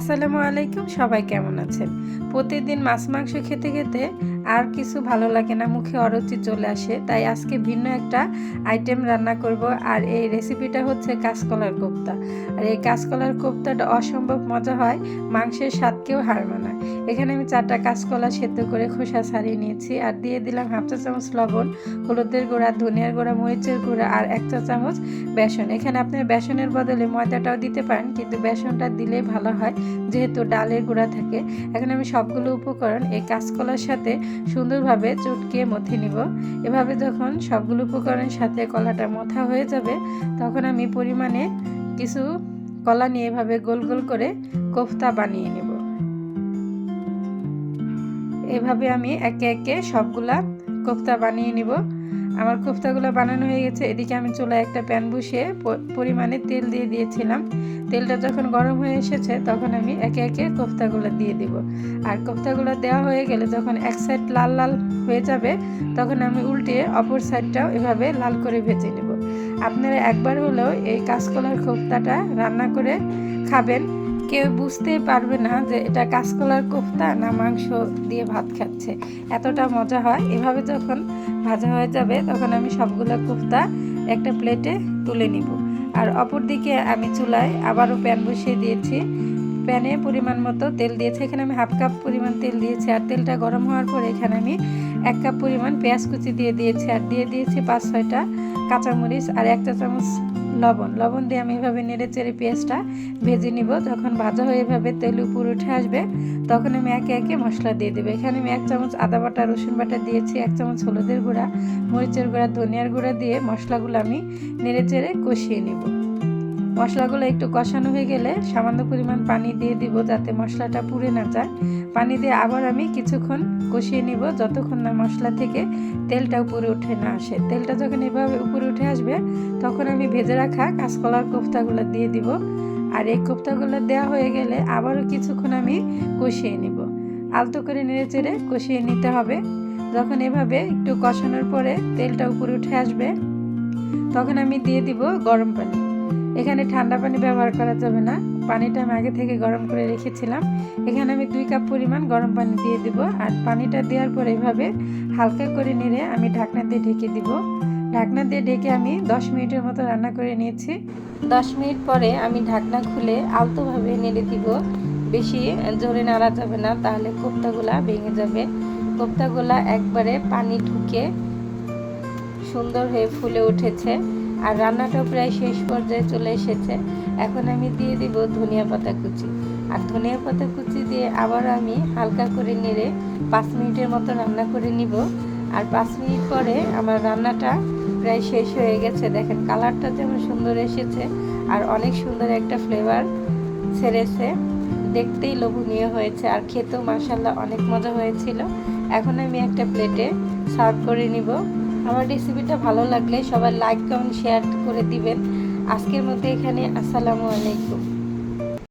আসসালামু আলাইকুম সবাই কেমন আছেন? প্রতিদিন মাছ মাংস খেতে খেতে আর কিছু ভালো লাগে না, মুখে অরুচি চলে আসে। তাই আজকে ভিন্ন একটা আইটেম রান্না করব, আর এই রেসিপিটা হচ্ছে কাঁচকলার কোপ্তা। আর এই কাঁচকলার কোপ্তাটা অসম্ভব মজা হয়, মাংসের স্বাদকেও হার মানায়। এখানে আমি চারটা কাঁচকলা সেদ্ধ করে খোসা ছাড়িয়ে নিয়েছি, আর দিয়ে দিলাম হাফ চা চামচ লবণ, হলুদের গুঁড়া, ধনিয়ার গুঁড়া, মরিচের গুঁড়া, আর এক চা চামচ বেসন। এখানে আপনার বেসনের বদলে ময়দাটাও দিতে পারেন, কিন্তু বেসনটা দিলেই ভালো হয়, যেহেতু ডালের গুঁড়া থাকে। এখন আমি সবগুলো উপকরণ এই কাঁচকলার সাথে সুন্দরভাবে চটকিয়ে মথে নিব। এভাবে যখন সবগুলো উপকরণের সাথে কলাটা মথা হয়ে যাবে, তখন আমি পরিমাণে কিছু কলা নিয়ে এভাবে গোল গোল করে কোফতা বানিয়ে নেব। এভাবে আমি একে একে সবগুলা কোফতা বানিয়ে নিব। আমার কোফতাগুলো বানানো হয়ে গেছে। এদিকে আমি চুলায় একটা প্যান বসিয়ে পরিমাণে তেল দিয়ে দিয়েছিলাম। তেলটা যখন গরম হয়ে এসেছে, তখন আমি একে একে কোফতাগুলো দিয়ে দিব। আর কোফতাগুলো দেওয়া হয়ে গেলে যখন এক সাইড লাল লাল হয়ে যাবে, তখন আমি উল্টিয়ে অপর সাইডটাও এভাবে লাল করে ভেজে নেব। আপনারা একবার হলেও এই কাঁচকলার কোফতাটা রান্না করে খাবেন। কেউ বুঝতেই পারবে না যে এটা কাঁচকলার কোফতা না মাংস দিয়ে ভাত খাচ্ছে। এতটা মজা হয়। এভাবে যখন ভাজা হয়ে যাবে, তখন আমি সবগুলো কোফতা একটা প্লেটে তুলে নিব। আর অপর দিকে আমি চুলায় আবারও প্যান বসিয়ে দিয়েছি। প্যানে পরিমাণ মতো তেল দিয়েছি। এখানে আমি হাফ কাপ পরিমাণ তেল দিয়েছি আর তেলটা গরম হওয়ার পরে এখানে আমি এক কাপ পরিমাণ পেঁয়াজ কুচি দিয়ে দিয়েছি। আর দিয়ে দিয়েছি পাঁচ ছয়টা কাঁচামরিচ আর একটা চামচ লবণ। লবণ দিয়ে আমি এভাবে নেড়ে চেড়ে পেঁয়াজটা ভেজে নিব। যখন ভাজা হয়ে এভাবে তেল উপর উঠে আসবে, তখন আমি একে একে মশলা দিয়ে দেবো। এখানে আমি এক চামচ আদা বাটা, রসুন বাটা দিয়েছি, এক চামচ হলুদের গুঁড়া, মরিচের গুঁড়া, ধনিয়ার গুঁড়া দিয়ে মশলাগুলো আমি নেড়ে চেড়ে কষিয়ে নিব। মশলাগুলো একটু কষানো হয়ে গেলে সামান্য পরিমাণ পানি দিয়ে দিব যাতে মশলাটা পুড়ে না যায়। পানি দিয়ে আবার আমি কিছুক্ষণ কষিয়ে নিব। যতক্ষণ না মশলা থেকে তেলটা উপরে উঠে না আসে। তেলটা যখন এভাবে উপরে উঠে আসবে, তখন আমি ভেজে রাখা কাঁচকলার কোফতাগুলো দিয়ে দিব। আর এই কোফতাগুলো দেওয়া হয়ে গেলে আবারও কিছুক্ষণ আমি কষিয়ে নিব। আলতো করে নেড়ে চেড়ে কষিয়ে নিতে হবে। যখন এভাবে একটু কষানোর পরে তেলটা উপরে উঠে আসবে, তখন আমি দিয়ে দিব গরম পানি। এখানে ঠান্ডা পানি ব্যবহার করা যাবে না। পানিটা আমি আগে থেকে গরম করে রেখেছিলাম। এখানে আমি দুই কাপ পরিমাণ গরম পানি দিয়ে দিব আর পানিটা দেওয়ার পরে এভাবে হালকা করে নেড়ে আমি ঢাকনা দিয়ে ঢেকে দিব। ঢাকনা দিয়ে ঢেকে আমি দশ মিনিটের মতো রান্না করে নিয়েছি। দশ মিনিট পরে আমি ঢাকনা খুলে আলতোভাবে নেড়ে দিব। বেশি জোরে নাড়া যাবে না, তাহলে কোপ্তাগুলা ভেঙে যাবে। কোপ্তাগুলা একবারে পানি ঢুকে সুন্দর হয়ে ফুলে উঠেছে। আর রান্নাটাও প্রায় শেষ পর্যায়ে চলে এসেছে। এখন আমি দিয়ে দিব ধনিয়া পাতা কুচি। আর ধনিয়া পাতা কুচি দিয়ে আবার আমি হালকা করে নেড়ে পাঁচ মিনিটের মতো রান্না করে নিব। আর পাঁচ মিনিট পরে আমার রান্নাটা প্রায় শেষ হয়ে গেছে। দেখেন কালারটা যেমন সুন্দর এসেছে আর অনেক সুন্দর একটা ফ্লেভার ছেড়েছে। দেখতেই লোভনীয় হয়েছে আর খেতেও মাসাল্লাহ অনেক মজা হয়েছিল। এখন আমি একটা প্লেটে সার্ভ করে নিব। আমার রেসিপিটা ভালো লাগলে সবাই লাইক কমেন্ট শেয়ার করে দিবেন। আজকের মধ্যে এখানে, আসসালামু আলাইকুম।